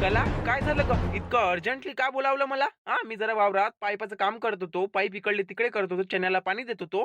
कला काय झालं ग? इतकं अर्जंटली का बोलावलं मला? हा मी जरा वावरात पाईपाचं काम करत होतो पाईप इकडले तिकडे करत होतो चण्याला पाणी देत होतो.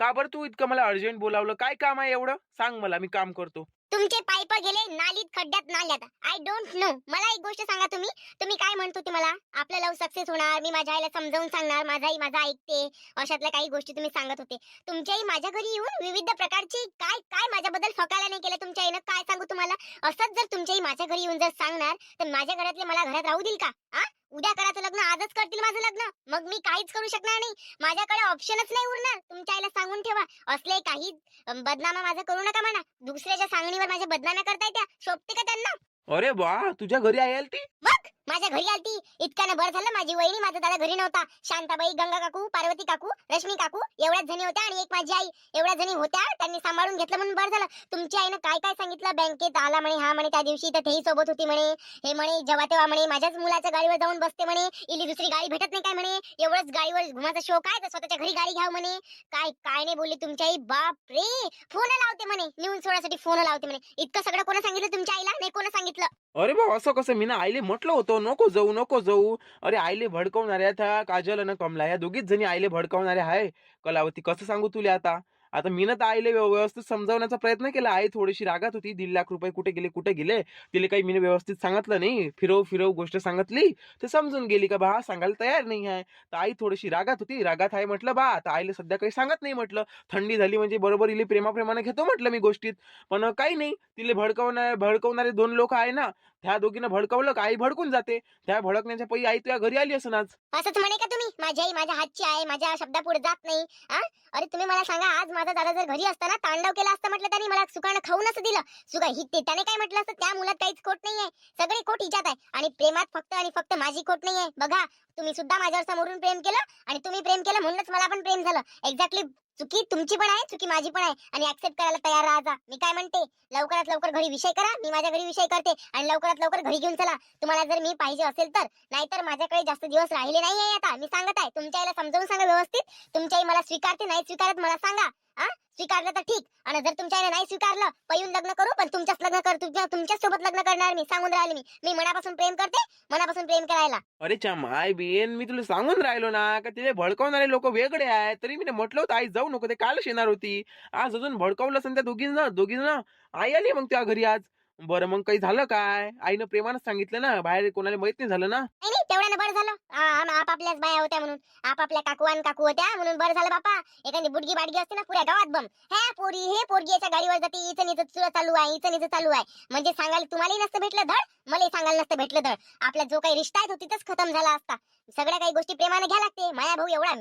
का बरं तू इतकं मला अर्जंट बोलावलं? काय काम आहे एवढं? सांग मला मी काम करतो. तुमचे पाईप गेले नालीत खड्ड्यात नाल्यात. आय डोंट नो मला एक गोष्ट सांगा तुम्ही. तुम्ही काय म्हणतो होते मला? आपलं लव सक्सेस होणार मी माझ्या आईला समजावून सांगणार माझाही माझा ऐकते अशातल्या काही गोष्टी तुम्ही सांगत होते. तुमच्याही माझ्या घरी येऊन विविध प्रकारची काय काय माझ्याबद्दल फकायला नाही केलं तुमच्या आईनं? काय सांगू तुम्हाला? असंच जर तुमच्याही माझ्या घरी येऊन जर सांगणार तर माझ्या घरातले मला घरात राहू देईल का? आ? उद्या करायचं लग्न आजच करतील माझं लग्न. मग मी काहीच करू शकणार नाही. माझ्याकडे ऑप्शनच नाही उरणार. तुमच्या आईला सांगून ठेवा. असले काही बदनामा माझं करू नका म्हणा. दुसऱ्याच्या सांगणीवर माझ्या बदनाम्या करताय त्या. शोभते का त्यांना? अरे बा तुझ्या घरी आहे ती मग माझ्या घरी आलती. इतक्यानं बरं झालं माझी वहिनी माझा दादा घरी नव्हता. शांताबाई गंगा काकू पार्वती काकू रश्मी काकू एवढ्याच जणी होत्या आणि एक माझी आई. एवढ्या जणी होत्या त्यांनी सांभाळून घेतलं म्हणून बरं झालं. तुमच्या आईनं काय काय सांगितलं? बँकेत आला म्हणे हा म्हणे त्या दिवशी तर तेही सोबत होती म्हणे. हे म्हणे जेव्हा तेव्हा म्हणे माझ्याच मुलाच्या गाडीवर जाऊन बसते म्हणे. इली दुसरी गाडी भेटत नाही काय म्हणे? एवढंच गाडीवर घुमाचा शोक आहे तर स्वतःच्या घरी गाडी घ्याव म्हणे. काय काय नाही बोलली तुमच्या आई. बाप रे फोन लावते म्हणे. नेऊन सोडासाठी फोन लावते म्हणे. इतकं सगळं कोणा सांगितलं तुमच्या आईला? नाही कोणा सांगितलं? अरे भाऊ असं कसं? मी ना आईले म्हटलं होतं नको जाऊ नको जाऊ. अरे आईले भडकवणाऱ्या त्या काजल आणि कमला या दोघीच जणी आईले भडकवणाऱ्या आहे कलावती कसं सांगू तुला आता? आता मी ना तर आईले व्यव- व्यवस्थित समजावण्याचा प्रयत्न केला. आई थोडीशी रागात होती. दीड लाख रुपये कुठे गेले कुठे गेले? तिला काही मी व्यवस्थित सांगितलं नाही. फिरव फिरव गोष्ट सांगितली. ते समजून गेली का बा? सांगायला तयार नाही आहे. तर आई थोडीशी रागात होती. रागात आहे म्हटलं बा आता आईला सध्या काही सांगत नाही म्हटलं. थंडी झाली म्हणजे बरोबर इले प्रेमाप्रेमाने घेतो म्हटलं मी गोष्टीत. पण काही नाही. तिले भडकवणारे भडकवणारे दोन लोक आहे ना त्या दोघींना भडकवलं का? आई भडकून जाते. त्या भडकण्याच्या पै आई तुझ्या घरी आली असं आज. असंच म्हणे का तुम्ही? माझी आई माझ्या हातची आहे माझ्या शब्दापुढे जात नाही अरे तुम्ही मला सांगा आज माझा दादा जर घरी असताना तांडव केला असता म्हटलं त्यांनी मला सुखानं खाऊन असं दिलं. सुगा ही त्याने काय म्हटलं असतं? त्या मुलात काहीच खोट नाहीये. सगळी खोट हिच्यात आहे. आणि प्रेमात फक्त आणि फक्त माझी खोट नाहीये. बघा तुम्ही सुद्धा माझ्यावर समोरून प्रेम केलं आणि तुम्ही प्रेम केलं म्हणूनच मला पण प्रेम झालं. एक्झॅक्टली चुकी तुमची पण आहे चुकी माझी पण आहे. आणि ऍक्सेप्ट करायला तयार राहा मी काय म्हणते? लवकरात लवकर घरी विषय करा. मी माझ्या घरी विषय करते. आणि लवकरात लवकर घरी घेऊन चला. तुम्हाला जर मी पाहिजे असेल तर. नाहीतर माझ्याकडे जास्त दिवस राहिले नाहीये आता. मी सांगत आहे. तुमच्या आईला समजावून सांगा व्यवस्थित. तुमच्या आई मला स्वीकारते नाही स्वीकारत मला सांगा. हा स्वीकारलं तर ठीक. आणि जर तुमच्या नाही स्वीकारलं पळून लग्न करू पण तुमच्याच लग्न कर तुमच्या तुमच्याच सोबत लग्न करणार मी सांगून राहिले मी. मी मनापासून प्रेम करते मनापासून प्रेम करायला. अरे च्या माय मी तुला सांगून राहिलो ना का तिथे भडकवणारे लोक वेगळे आहेत. तरी मी म्हटलं होतं आई जाऊ नको ते कालच येणार होती. आज अजून भडकवलं असं त्या दोघींना दोघींना आई आली मग त्या घरी आज. बरं मग काही झालं काय? आईनं प्रेमानं सांगितलं ना बाहेर कोणाला माहीत नाही झालं ना? नाही नाही तेवढ्यानं बरं झालं. आ- आम- आपापल्याच बाया होत्या म्हणून. आपापल्या काकूवान काकू होत्या म्हणून बरं झालं बापा. एखादी बुडगी बाडगी असते ना पुऱ्या गावात बम. हे पोरी हे पोरगी याच्या गाडीवर जाते इथं निचं चुरा चालू आहे इथं निचं चालू आहे. म्हणजे सांगायला तुम्हालाही नसतं भेटलं धड मला सांगायला नसतं भेटलं धड. आपला जो काही रिश्ता आहे तो तिथंच खतम झाला असता. सगळ्या काही गोष्टी प्रेमाने घ्या लागते. माया भाऊ एवढा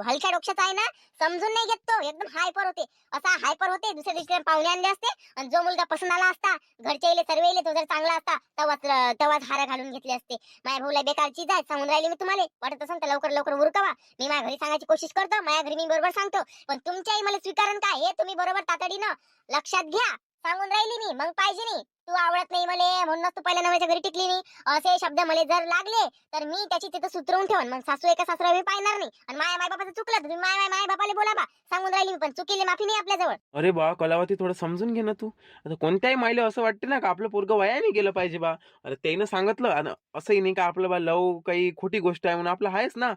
हलक्या डोक्षाचा आहे ना समजून नाही घेत तो. एकदम हायपर होते. असा हायपर होते दुसऱ्या दिवशी पाहुणे आणले असते. आणि जो मुलगा पसंत आला असता घरच्या इले सर्व इले तो जर चांगला असता तेव्हाच तेव्हाच हार घालून घेतले असते. माया भाऊला बेकार चीज आहे सांगून राहिली मी तुम्हाला. वाटत असेल तर लवकर लवकर उरकवा. मी माझ्या घरी सांगायची कोशिश करतो. माझ्या घरी मी बरोबर सांगतो. पण तुमच्याही मला स्वीकारण काय? हे तुम्ही बरोबर तातडीनं लक्षात घ्या. सांगून राहिली मी. मग पाहिजे नाही. तू आवडत नाही मले म्हणूनच तू पहिल्या नव्याच्या घरी टिकली नाही असे शब्द मला जर लागले तर मी त्याची तिथं सुधरवून ठेवून. मग सासू एका सासरा मी पाहणार नाही. आणि माया माय बाबाचं चुकलं तर तुम्ही माय माय माय बापाला बोला बा. सांगून राहिली मी पण चुकीले माफी नाही आपल्याजवळ. अरे बा कलावती थोडं समजून घे ना तू. आता कोणत्याही मायले असं वाटते ना का आपलं पोरग वयाने गेलं पाहिजे बा. अरे त्यानं सांगितलं आणि असंही नाही का आपलं बा लव काही खोटी गोष्ट आहे म्हणून आपलं आहेच ना.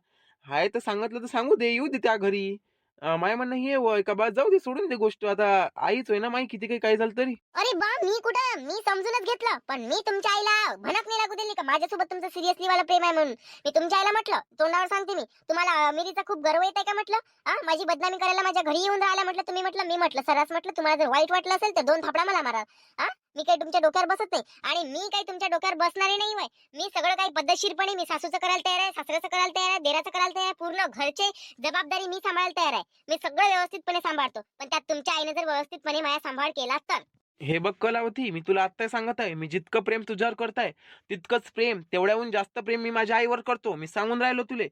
हाय तर सांगितलं तर सांगू दे येऊ दे त्या घरी. माय म्हणणं हे वय का बा जाऊ दे सोडून दे गोष्ट. आता आईच होय ना माई किती काही काय झालं तरी. अरे बा मी कुठं? मी समजूनच घेतलं. पण मी तुमच्या आईला भनक नाही लागू दिली का? माझ्यासोबत तुमचं सिरियसली वाला प्रेम आहे म्हणून. मी तुमच्या आईला म्हटलं तोंडावर सांगते मी. तुम्हाला मिरीचा खूप गर्व येत आहे का? म्हटलं. हा माझी बदनामी करायला माझ्या घरी येऊन राहिला म्हटलं. तुम्ही म्हटलं मी म्हटलं सरास म्हटलं तुम्हाला जर वाईट वाटलं असेल तर दोन थापडा मला मारा. हा मी काही तुमच्या डोक्यावर बसत नाही आणि मी काही तुमच्या डोक्यावर बसणारी नाही वय मी सगळं काही पद्धतशीरपणे मी सासूचं करायला तयार आहे सासऱ्याचं करायला तयार आहे देराचं करायला तयार आहे पूर्ण घरचे जबाबदारी मी सांभाळायला तयार आहे. मी सगळं व्यवस्थितपणे सांभाळतो. पण त्यात तुमच्या आईने जर व्यवस्थितपणे माझा सांभाळ केला तर? हे बघ कलावती मी तुला आत्ता सांगत आहे मी जितकं प्रेम तुझ्यावर करताय तितकंच प्रेम तेवढ्याहून जास्त प्रेम मी माझ्या आईवर करतो. मी सांगून राहिलो तुले.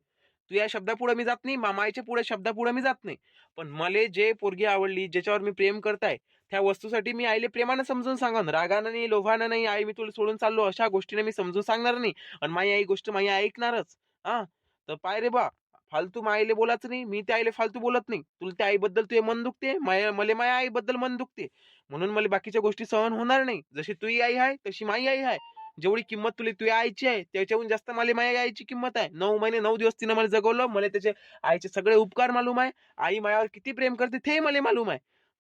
तू या शब्दापुढे मी जात नाही मामाईच्या पुढे शब्दापुढे मी जात नाही. पण मला जे पोरगी आवडली ज्याच्यावर मी प्रेम करताय त्या वस्तूसाठी मी आईले प्रेमानं समजून सांगन. रागानं नाही लोभानं नाही आई मी तुला सोडून चाललो अशा गोष्टीने मी समजून सांगणार नाही. आणि माझी आई गोष्ट माझी ऐकणारच. हा? तर पाय रे बा फालतू मायले बोलायचं नाही मी त्या आईले फालतू बोलत नाही. तुला त्या आईबद्दल तुझे मन दुखते माया मला माझ्या आईबद्दल मन दुखते. म्हणून मला बाकीच्या गोष्टी सहन होणार नाही. जशी तुझी आई आहे तशी माई आई आहे जेवढी किंमत तुला तुझ्या आईची आहे त्याच्याहून जास्त मला माझ्या आईची किंमत आहे. नऊ महिने नऊ दिवस तिनं मला जगवलं मला त्याचे आईचे सगळे उपकार मालूम आहे. आई माझ्यावर किती प्रेम करते ते मला मालूम आहे.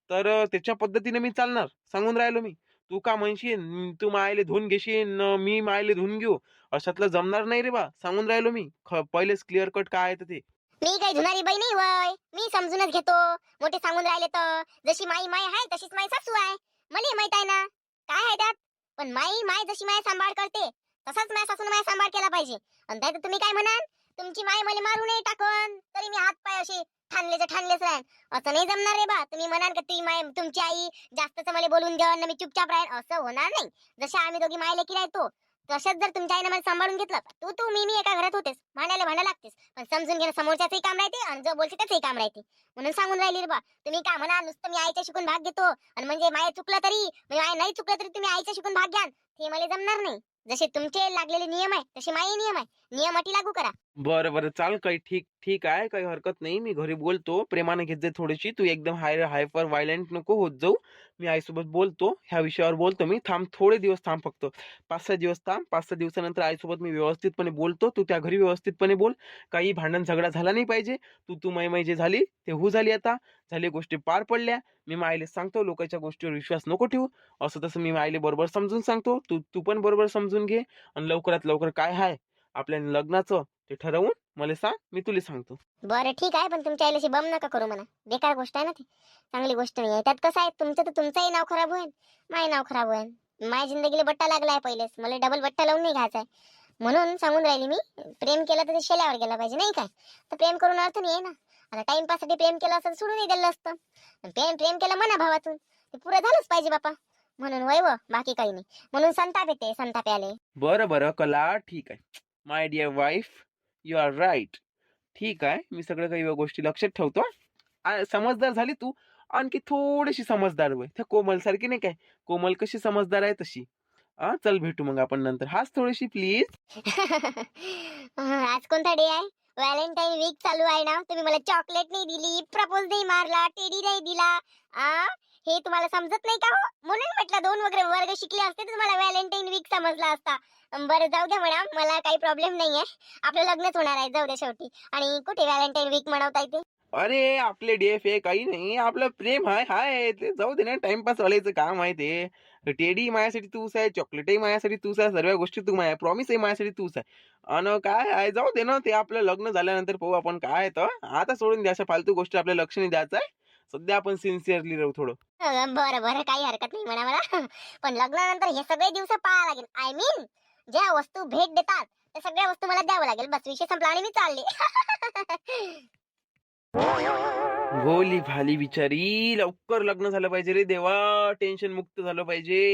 तर त्याच्या पद्धतीने मी चालणार. सांगून राहिलो मी. तू का म्हणशील? तू मायले धुवून घेशील न मी मायले धुवून घेऊ. अशातलं जमणार नाही रे बा. सांगून राहिलो मी. ख- पहिलेच क्लिअर कट काय आहे ते. मी काही धुणारी बाई नाही वय मी समजूनच घेतो. मोठे सांगून राहिले तर. जशी माई माय आहे तशीच माई सासू आहे. मला माहीत आहे ना. काय आहे त्यात? पण माई माय जशी माय सांभाळ करते तसाच माय सासून माय सांभाळ केला पाहिजे. आणि त्यात तुम्ही काय म्हणाल? तुमची माय मला मारू नाही टाकन. तरी मी हात पाय असे ठाणलेच ठाणलेच राहीन असं नाही जमणार रे बा. तुम्ही म्हणाल का ती माय तुमची आई जास्तच मला बोलून द्या मी चुपचाप राहीन असं होणार नाही. जशा आम्ही दोघी माय लेकी राहतो तसंच जर तुमच्या आईने मला सांभाळून घेतलं तू तू मी मी एका घरात होतेस. भांडायला भांडा लागतेस. पण समजून घेणं समोरच्याचंही काम राहते आणि जो बोलते त्याचंही काम राहते. म्हणून सांगून राहिली रे बा तुम्ही का म्हणा नुसतं मी आईच्या शिकून भाग घेतो आणि म्हणजे माय चुकलं तरी म्हणजे माय नाही चुकलं तरी तुम्ही आईच्या शिकून भाग घ्याल. ते मला जमणार नाही. जसे तुमचे लागलेले नियम आहे तसे माझे नियम आहे. नियम अटी लागू करा. बरं बरं. चाल काही ठीक ठीक आहे. काही हरकत नाही. मी घरी बोलतो. प्रेमाने घेत जाय थोडीशी. तू एकदम हाय हायपर व्हायलेंट नको होत जाऊ. मी आईसोबत बोलतो. ह्या विषयावर बोलतो मी. थांब थोडे दिवस थांब फक्त. पाच सहा दिवस थांब. पाच सहा दिवसानंतर आईसोबत मी व्यवस्थितपणे बोलतो. तू त्या घरी व्यवस्थितपणे बोल. काही भांडण झगडा झाला नाही पाहिजे. तू तू मै मै जे झाली ते हू झाली आता. झाली गोष्टी पार पडल्या. मी मायले सांगतो. लोकांच्या गोष्टीवर विश्वास नको ठेवू. असं तसं मी मायले बरोबर समजून सांगतो. तू तू पण बरोबर समजून घे. आणि लवकरात लवकर काय आहे आपल्या लग्नाचं ते ठरवून मला सांग मी तुला सांगतो. बरं ठीक आहे पण तुमच्या आईला बम नका करू म्हणा. बेकार गोष्ट आहे ना ती. चांगली गोष्ट नाही. आहे त्यात कसं आहे तुमचं तर तुमचंही नाव खराब होईल माय नाव खराब होईल. माझ्या जिंदगीला बट्टा लागला आहे पहिलेच. मला डबल बट्टा लावून नाही घ्यायचा आहे. म्हणून सांगून राहिली मी प्रेम केलं तर ते शेल्यावर गेला पाहिजे नाही काय? तर प्रेम करून अर्थ नाही आहे ना. आता टाइमपाससाठी प्रेम केलं असं सोडून दिलं असतं. प्रेम प्रेम केलं मना भावातून. ते पुरं झालंच पाहिजे बापा. म्हणून वय बाकी काही नाही. म्हणून संताप येते संताप आले बरं बरं कला ठीक आहे. My dear wife you are right ठीक आहे. मी सगळं काही गोष्टी लक्षात ठेवतो समजदार झाली तू. आणखी थोडीशी समजदार वय त्या कोमल सारखी नाही काय? कोमल कशी समजदार आहे तशी. हा चल भेटू मग आपण नंतर. हाच थोडीशी प्लीज आज कोणता डे आहे? व्हॅलेंटाईन वीक चालू आहे ना? तुम्ही मला चॉकलेट नाही दिली प्रपोज नाही मारला टेडी नाही दिला. आ? हे तुम्हाला समजत नाही का हो? म्हणून म्हटलं दोन वगैरे वर्ग शिकले असते तर तुम्हाला व्हॅलेंटाईन वीक समजला असता. बरं जाऊ द्या मॅडम मला काही प्रॉब्लेम नाहीये. आपलं लग्नच होणार आहे जाऊ द्या शेवटी. आणि कुठे व्हॅलेंटाईन वीक मनवता येते? अरे आपले डेफ आहे काही नाही आपलं प्रेम आहे हाय ते जाऊ दे ना टाइमपास वालायचं काम आहे ते. टेडी माझ्यासाठी तूच आहे चॉकलेटही माझ्यासाठी तूच आहे सर्व गोष्टी तू माझ्या प्रॉमिसही माझ्यासाठी तूच आहे. आणि काय आहे जाऊ दे ना ते आपलं लग्न झाल्यानंतर पाहू आपण काय तर. आता सोडून द्या अशा फालतू गोष्टी आपल्या लक्ष नाही द्यायचं आहे. सध्या आपण सिन्सिअरली राहू थोडं. बरं बरं काही हरकत नाही म्हणा मला पण लग्नानंतर हे सगळे दिवस पाहा लागेल. आय मीन ज्या वस्तू भेट देतात त्या सगळ्या वस्तू मला द्यावं लागेल. बस विषय संपला आणि मी चालले. भोली भाली बिचारी. लवकर लग्न झालं पाहिजे रे देवा. टेन्शन मुक्त झालं पाहिजे.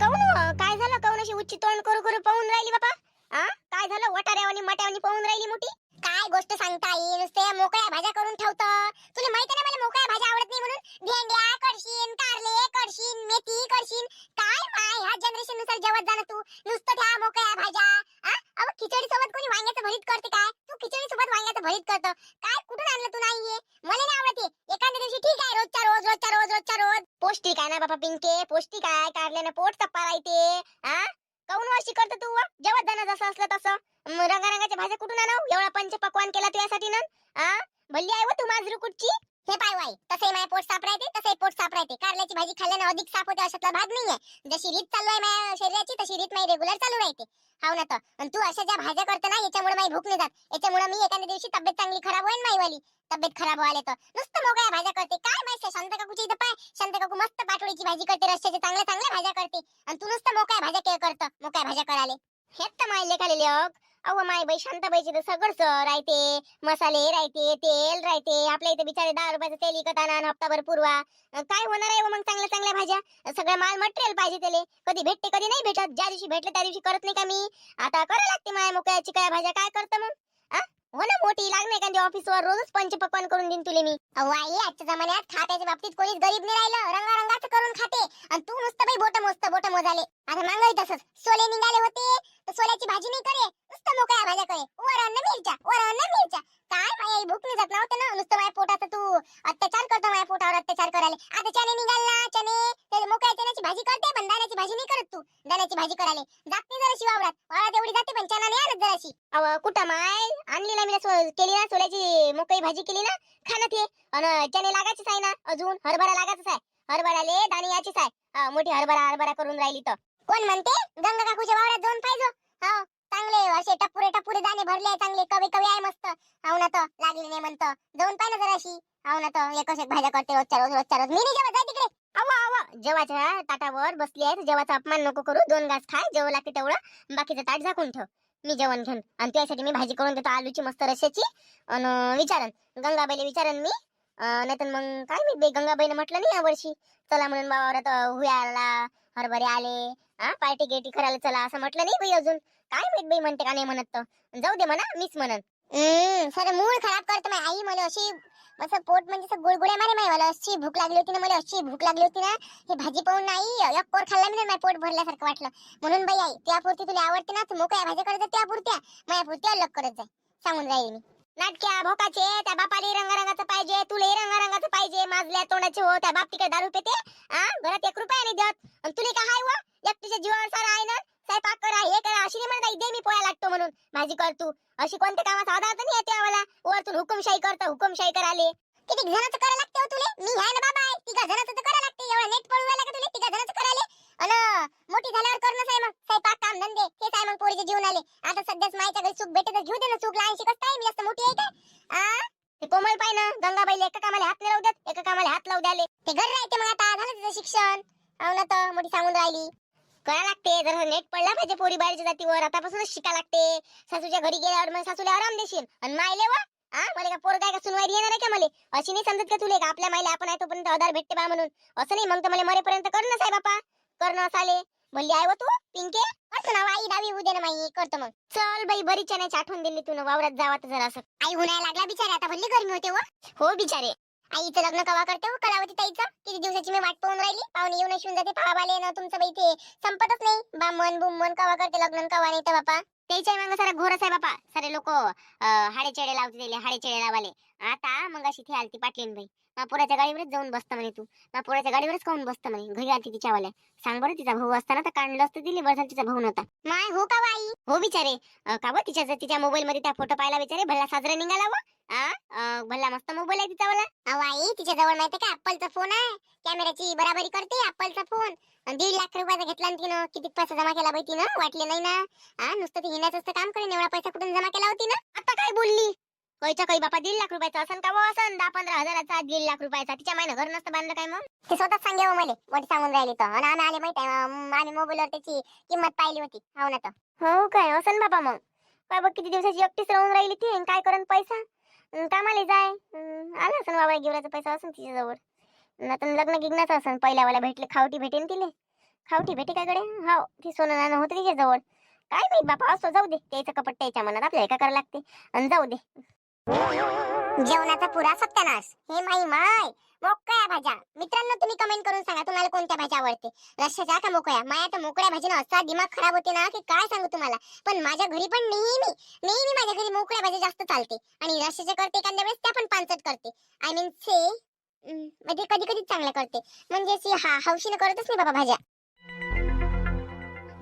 काऊन अ, काय झालं? काऊन अशी उच्ची तोंड करू करू पाहून राहिली बाबा काय झालं? वटाऱ्यावानी मट्यावानी पाहून राहिली मोठी? काय गोष्ट सांगता येईल नुसते मोकळ्या भाज्या करून ठेवतो. तुला माहिती आहे ना मला मोकळ्या भाज्या आवडत नाही म्हणून? भेंड्या कडशीन कारले कडशीन मेथी कडशीन काय माय ह्या जनरेशननुसार जेवत जा तू. नुसतं त्या मोकळ्या भाज्या. अहो खिचडी सोबत कोणी वांग्याचं भरीत करते काय? तू खिचडी सोबत वांग्याचं भरीत करतो. काय कुठून आणलं तू नाहीये? मला नाही आवडते एखाद्या दिवशी ठीक आहे रोजच्या रोज रोजच्या रोज रोजच्या रोज. पौष्टिक आहे ना बाबा पिंके? पौष्टिक आहे कारल्यानं पोट चप्पा राहते हा? काऊन वाशी करतो तू जेव्हा जेवत जसं असलं तसं. रंगारंगाच्या भाज्या कुठून आणू एवढा पंच पकवान केला तुझ्यासाठी ना आ? भल्ली आहे व तू माजरू कुठची हे पाय वाई तसे माझे पोट साफ राहते तसे पोट साफ राहते. कारल्याची भाजी खाल्ल्यानं अधिक साफ होते अशातला भाग नाहीये. जशी रीत चालू आहे माझ्या शरीराची तशी रीत माझी रेग्युलर चालू राहते. हाव ना तर. आणि तू अशा ज्या भाज्या करते ना याच्यामुळे माझी भूक नाही जात याच्यामुळे मी एखाद्या दिवशी तब्येत चांगली खराब होईल माई वाली तब्येत खराब व्हायला तर. नुसतं मोकळ्या भाज्या करते. काय माहिती शांत काकूची इथं पाय. शांत काकू मस्त पाटोळीची भाजी करते रस्त्याची चांगल्या चांगल्या भाज्या करते. आणि तू नुसतं मोकळ्या भाज्या के करतं. मोकळ्या भाज्या कळाले हेच तर माय लेखाले अग अहो माय बाई शांताबाईची तर सगळंच राहते. मसाले राहते तेल राहते. आपल्या इथे बिचारे दहा रुपयाचं तेल विकत आणा हप्ताभर पूर्वा. काय होणार आहे हो मग चांगल्या चांगल्या भाज्या? सगळं माल मटेरियल पाहिजे त्याला. कधी भेटते कधी नाही भेटत. ज्या दिवशी भेटले त्या दिवशी करत नाही का मी? आता करावं लागते माया मोकळ्याची काय भाज्या. काय करतं मग? हो ना मोठी. लागणे एखाद्या ऑफिसवर. रोजच पंचपक्वान करून देईन तुले मी. अहो आई आजच्या जमान्यात खात्याच्या बाबतीत कोणीच गरीब नाही राहिलं. रंगारंगाचं करून खाते. आणि तू नुसतं बाई बोट मोजतं बोट मोजाले. आता मांगही तसंच. सोले निघाले होते तर सोल्याची भाजी नाही करे. नुसतं मोकळ्या भाज्या करे. वरण न मिरच्या वरण न मिरच्या. काय माया भूक नाही जात नव्हतं ना हो नुसतं माझ्या पोटाचं तू अत्याचार करतो माझ्या पोटावर अत्याचार करायला. आता चने निघाल ना चने मोकळ्या चण्याची भाजी करते पण दाण्याची भाजी सोल्याची भाजी करायला. जात नाही जराशी वावरात. वावरात एवढी जाते पण चना नाही आणत जराशी. अव कुठं माय? आणली ना मी केली ना सोल्याची मोकळी भाजी केली ना खाणं ते. अन चणे लागायचीच आहे ना अजून हरभरा लागायचंच आहे. हरभराले दाणे याचीच आहे. मोठी हरभरा हरभरा करून राहिली तर. कोण म्हणते? गंगा काकूच्या वावरात जाऊन पाहिजे. हो चांगले असे टपुरे टपुरे दाणे भरले आहे चांगले कवी कवी आहे मस्त. हो ना तर लागले नाही म्हणतं. जाऊन पाहिजे जराशी. हो ना तर एकच एक भाज्या करते रोजच्या रोज रोजच्या रोज. मी नाही जेवत जाय तिकडे. जेवाच्या ताटावर बसली आहे जेवाचा अपमान नको करू. दोन घास खाय जेव लागते तेवढं. बाकीचं ताट झाकून ठेव. मी जेवण घेऊन. आणि त्यासाठी मी भाजी करून देतो आलूची मस्त रश्याची. आणि विचारन गंगाबाईला विचारन मी. नाही तर मग काय मी बे गंगाबाईने म्हटलं नाही यावर्षी चला म्हणून बाबावरात हुयाला हरभरे आले हा पार्टी गेटी करायला चला असं म्हटलं नाही बाई अजून. काय माहीत बाई म्हणते का नाही म्हणत जाऊ दे म्हणा मीच म्हणन. सर मूळ खराब करत आई मला अशी असं पोट म्हणजे असं गुळगुळ्या मारे माय मला. अशी भूक लागली होती ना मला अशी भूक लागली होती ना. हे भाजी पाहून नाही एक कोर खाल्ला मी माझ्या पोट भरल्यासारखं वाटलं. म्हणून बाई आई त्यापुरती तुला आवडते ना तू मोकळ्या भाजी करत जा त्यापुरत्या. माझ्यापुरती अलग करत जाय सांगून राहील मी. नाटक्या भोकाचे त्या बापाला रंगारंगाचं पाहिजे तुला रंगारंगाचं पाहिजे माजल्या तोंडाचे हो त्या बाप तिकडे दारू पेते. आ घरात एक रुपया नाही देत. आणि तुला काय हाय व? एकटीच्या जीवावर सारा आहे ना स्वयंपाक करा हे करा अशी नाही म्हणता इथे मी पोळ्या लागतो म्हणून. भाजी कर तू. अशी कोणत्या कामात आधार नाही येते आम्हाला. वरतून हुकुमशाही करता हुकुमशाही कराले किती जणांचं करा लागते हो तुले? मी आहे ना बाबा आहे तिघा जणांचं तर करा लागते. एवढा नेट पळू लागत तुले? तिघा जणांचं कराले अन मोठी झाल्यावर करणंच आहे मग. स्वयंपाक काम धंदे. हेच आहे मग पोरीचे जीवन आले. आता सध्याच मायच्या घरी चूक भेटत घेऊ दे ना चूक लहानशी कसं आहे मी जास्त मोठी आहे काय आ? ते कोमल पाय ना गंगाबाई एका कामाला हात नाही लावू देत. एका कामाला हात लावू द्याले ते घर राहते मग आता. झालं तिचं शिक्षण. हो ना तर मोठी सांगून राहिली. करा लागते. जर नेट पडला पाहिजे पोरी बाहेरच्या जातीवर आतापासूनच शिका लागते. सासूच्या घरी गेल्यावर मग सासूला आराम देशील. आणि मायले वा हा मला का पोर काय का सुनवाई येणार आहे का मला? अशी नाही समजत का तुले का? आपल्या मायला आपण आहे तोपर्यंत आधार भेटते बा म्हणून. असं नाही मग तर मला मरेपर्यंत करणं आहे बापा. करणं साले. म्हणली आहे व तू पिंके असं ना आई डावी उद्या ना माई. करतो मग. चल बाई बरी चण्याची आठवण दिली तू वावरात जावा तर जरा असं आई उन्हाळ्या लागला बिचारे आता भल्ली गरमी होते व. हो बिचारे. आईचं लग्न कवा करते हो? कलावती ताईचं? किती दिवसाची मी वाट पाहून राहिली? पाहुणे येऊन शिवून जाते पावाले ना तुमचं बाई ते संपतच नाही. बामन बुमन कवा करते लग्न कवा नाही तर बापा. त्याच्या मग सारा घोरस आहे बापा. सारे लोक हाडे चेडे लावते दिले हाडे चेडे लावाले. आता मग अशी थे आलती पाटलीन बाई. पोराच्या गाडीवरच जाऊन बसतं म्हणे तू. पोराच्या गाडीवरच खाऊन बसतं म्हणे? घरी आलती तिच्यावाल्या. सांग बरं तिचा भाऊ असताना तर काढलं असतं दिली बरं झालं तिचा भाऊ नव्हता. माय हो का बाई? हो बिचारे. का बरं तिच्या तिच्या मोबाईल मध्ये त्या फोटो पाहिला बिचारे? भल्ला साजरा निघाला आ भला मस्त मोबाईल आहे तिचा वाला? अहो आई तिच्या जवळ माहिती का? अप्पलचा फोन आहे. कॅमेऱ्याची बराबरी करते अप्पलचा फोन दीड लाख रुपयाचा घेतला ना तिनं. किती पैसा जमा केला बाई तिनं? वाटले नाही ना. हा नुसतं ते हिण्याचं काम करेन. एवढा पैसा कुठून जमा केला होती ना आता काय बोलली? कैच्या काही बापा दीड लाख रुपयाचा असन का हो असन? दहा पंधरा हजाराचा दीड लाख रुपयाचा. तिच्या मायनं घर नसतं बांधलं काय मग? ते स्वतःच सांगावं हो मला. मोठी सांगून राहिली तर. आणि आले माहिती आहे अं, आम्ही मोबाईलवर त्याची किंमत पाहिली होती. हो ना तर. हो काय? असन बाबा मग. काय बघ किती दिवसाची एकटीच राहून राहिली ती. काय करण पैसा? कामाला जाय. आला असन बाबा गिवराचा पैसा असन तिच्याजवळ. आता लग्न गिग्नाचं असन. पहिल्यावाला भेटले खावटी भेटेन तिले. खावटी भेटे काय कडे हो ती सोनं नाणं होतं तिच्याजवळ. काय माहीत बापा असतो जाऊ दे. त्याचं कपट त्याच्या मनात आपल्याला एका करावं लागते. आणि जाऊ दे. जेवणाचा पुरा सत्यानाश. हे माई माय. मोकळ्या भाज्या. मित्रांनो तुम्ही कमेंट करून सांगा तुम्हाला कोणत्या भाज्या आवडते? रश्याच्या का मोकळ्या? माया तर मोकळ्या भाजीनं असा दिमाग खराब होते ना की काय सांगू तुम्हाला? पण माझ्या घरी पण नेहमी नेहमी माझ्या घरी मोकळ्या भाज्या जास्त चालते. आणि रश्याच्या करते एखाद्या वेळेस त्या पण पानसट करते. आय मीन से म्हणजे कधी कधी चांगल्या करते. म्हणजे अशी हा हौशीनं करतच नाही बाबा भाज्या.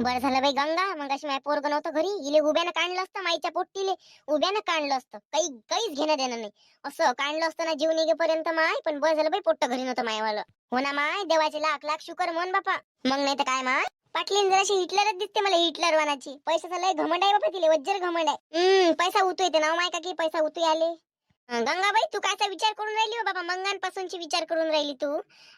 बरं झालं बाई गंगा. मग अशी माझ्या पोरग नव्हतं घरी. इले उभ्यानं काढलं असतं माईच्या पोट्टीले. उभ्यानं काढलं असतं. काही काहीच घेणं देणं नाही. असं काढलं असतं ना जीव निघेपर्यंत माय. पण बरं झालं बाई पोट्ट घरी नव्हतं मायवालं. हो ना माय देवाचे लाख लाख शुकर म्हण बापा. मग नाही तर काय माय? पाटलीन जराशी हिटलरच दिसते मला हिटलर वानाची. पैसा लय घमंड आहे बापा तिले वज्जर घमंड आहे. हम्म पैसा उतू येते ना हो माय का की पैसा उतू आले. गंगाबाई तू कायचा विचार करून राहिली हो बाबा? मंगांपासूनची विचार करून राहिली तू.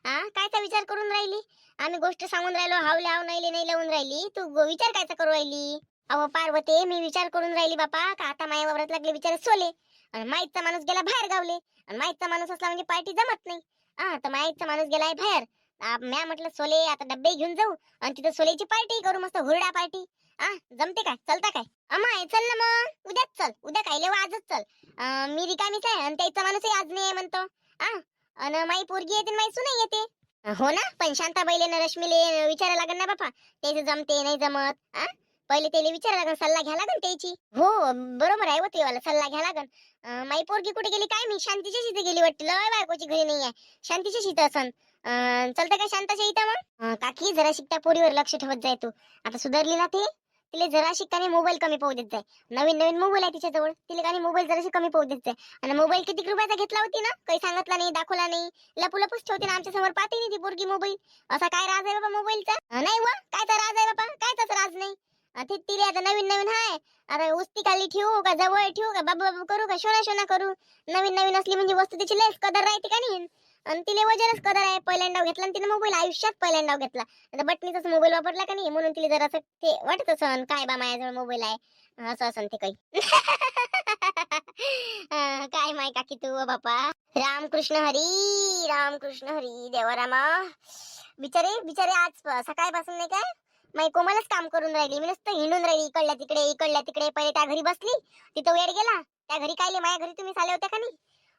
हा कायचा विचार करून राहिली? आम्ही गोष्ट सांगून राहिलो हावले हाव नाही नाही लावून राहिली. तू विचार कायचा करू राहिली? अहो पार्वते मी विचार करून राहिली बापा का आता माया वावरात लागले विचार सोले? आणि माईचा माणूस गेला बाहेर गावले. आणि माईचा माणूस असला म्हणजे पार्टी जमत नाही. हा तर माईचा माणूस गेलाय बाहेर. म्या म्हटलं सोले आता डब्बे घेऊन जाऊ. आणि तिथं सोलेची पार्टी करू मस्त हुरडा पार्टी. आ जमते काय? चलता काय? अमाय चल ना मग. उद्याच चल. उद्या काय? लेवा आजच चल. अं, मी रिकामीच आहे आणि त्याचा माणूसही आज नाही आहे म्हणतो. आ आणि माई पोरगी येते आणि माई सुनाई येते. हो ना? पण शांताबाईले ना रश्मीले विचारायला लागेल ना बापा. त्याचं जमते नाही जमत. आ पहिले त्याला विचारा लागन सल्ला घ्या लागन त्याची. हो बरोबर आहे होते वाला. सल्ला घ्या लागन. अं, माई पोरगी कुठे गेली काय मी शांतीच्या इथे गेली वाटते. लय बायकोची घरी नाही आहे. शांतीच्या इथं असन. अं, चलता काय शांताच्या इथं मग? अं, काकी जरा शिकता पोरीवर लक्ष ठेवत जाय तू. आता सुधारली ना ते? तिला जरा शिकताने मोबाईल कमी पाहू देत जाय. नवीन नवीन मोबाईल आहे तिच्याजवळ. तिला काही मोबाईल जराशी कमी पाहू देत जाय. आणि मोबाईल किती रुपयाचा घेतला होती ना? काही सांगितला नाही दाखवला नाही. लपू लपूच ठेवते ना आमच्यासमोर पाहते नाही ती पोरगी मोबाईल असा काय राज आहे बाबा मोबाईलचा नाही वा काय तर राज आहे बाबा? काय तसं राज नाही? ते तिले आता नवीन नवीन हाय. आता उस्ती खाली ठेवू का जवळ ठेवू का बाबा बाबा करू का शोना शोना करू? नवीन नवीन असली म्हणजे वस्तू तिची लयच कदर राहते का नाही? आणि तिला वजनच कदर आहे. पहिल्यांदा घेतला आणि तिने मोबाईल आयुष्यात पहिल्यांदा घेतला. आता बटणीचाच मोबाईल वापरला का नाही? म्हणून तिला जरा ते वाटत असन काय बा माझ्याजवळ मोबाईल आहे? असं असन ते काही. काय माय काकी तू बापा? रामकृष्ण हरी रामकृष्ण हरी देवारामा. बिचारे बिचारे आज सकाळपासून नाही काय माई कोमलच काम करून राहिली. मी नुसतं हिंडून राहिली. इकडल्या तिकडे इकडल्या तिकडे. पहिले त्या घरी बसली. तिथं वेळ गेला. त्या घरी कायले? माझ्या घरी तुम्ही आले होते का नाही?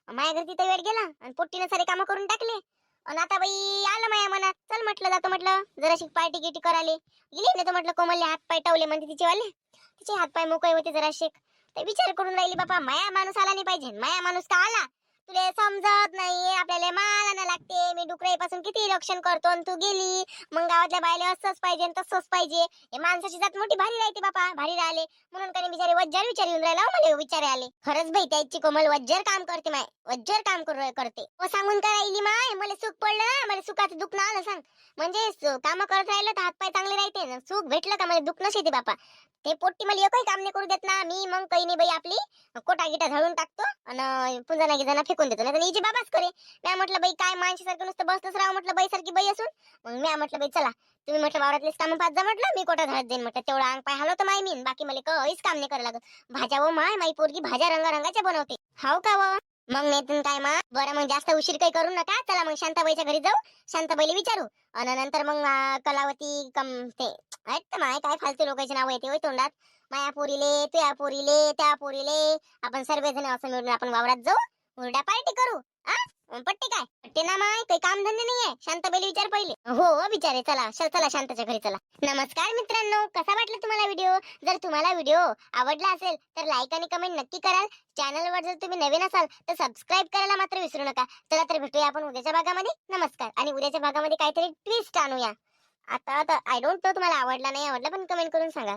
माझ्या घरी तिथं वेळ गेला आणि पोट्टीनं सारे कामं करून टाकले. आणि आता बाई आलं माझ्या मनात. चल म्हटलं जातो म्हटलं. जराशी पार्टी गिटी कराले गेली नाही तर म्हटलं कोमलले हात पाय टावले म्हणते तिचे वाले तिचे हात पाय मोकळे होते जराशे. ते विचार करून राहिली बाबा माया माणूस आला नाही पाहिजे. माया माणूस का आला? तुले समजत नाही आपल्याला माल आणा लागते. मी डुकराईपासून किती रक्षण करतो आणि तू गेली. मग गावातल्या बायले असंच पाहिजे तसंच पाहिजे. हे माणसाची जात मोठी भारी राहते बापा भारी राहिले. म्हणून काही बिचारे वज्जर विचार येऊन राहिला हो मला विचारे आले. खरंच भाई त्याची कोमल वज्जर काम करते माय. वज्जर काम करू करते. हो सांगून काय राहिली माय? मला सुख पडलं ना मला सुखाचं दुखणं आलं सांग. म्हणजे काम करत राहिलं तर हातपाय चांगले राहते ना. सुख भेटलं का मला दुःख येते बापा? ते पोट्टी मला एकही काम नाही करू देत ना. मी मग काही नाही बाई आपली. कोटा गिटा झाडून टाकतो आणि पुंजना गिजाना फेकून देतो. नाही हिची बाबाच करे. मी म्हटलं बाई काय माणसासारखं नुसतं बसतच राहा म्हटलं बाई सारखी बाई असून. मग मी म्हटलं बाई चला. तुम्ही म्हटलं वावरातलेच काम पाच जा म्हटलं. मी कोटा झाडत जाईन? म्हटलं तेवढा अंग पाय हलवतो माय मी बाकी मला काहीच काम नाही करायला लागत. भाज्या व माय माई पोरगी भाज्या रंगारंगाच्या बनवते. हाव का व? मग नेतून काय मग? बरं मग जास्त उशीर काही करू नका. चला मग शांताबाईच्या घरी जाऊ. शांताबाईला विचारू. आणि नंतर मग कलावती कम ते माय? काय फालतू लोकांचे नाव येते होय तोंडात? माया पोरीले तुया पोरीले त्या पोरीले. आपण सर्वजण असं मिळून आपण वावरात जाऊ. हुरडा पार्टी करू आ? काय? पट्टी ना माय काही काम धंदे नाहीये. शांताबाईला विचार पहिले. हो विचारे चला चल चला शांताच्या घरी चला. नमस्कार मित्रांनो कसा वाटला तुम्हाला व्हिडिओ? जर तुम्हाला व्हिडिओ आवडला असेल तर लाईक आणि कमेंट नक्की कराल. चॅनलवर जर तुम्ही नवीन असाल तर सबस्क्राईब करायला मात्र विसरू नका. चला तर भेटूया आपण उद्याच्या भागामध्ये. नमस्कार. आणि उद्याच्या भागामध्ये काहीतरी ट्विस्ट आणूया. आता आता आय डोंट नो तुम्हाला आवडला नाही आवडला पण कमेंट करून सांगा.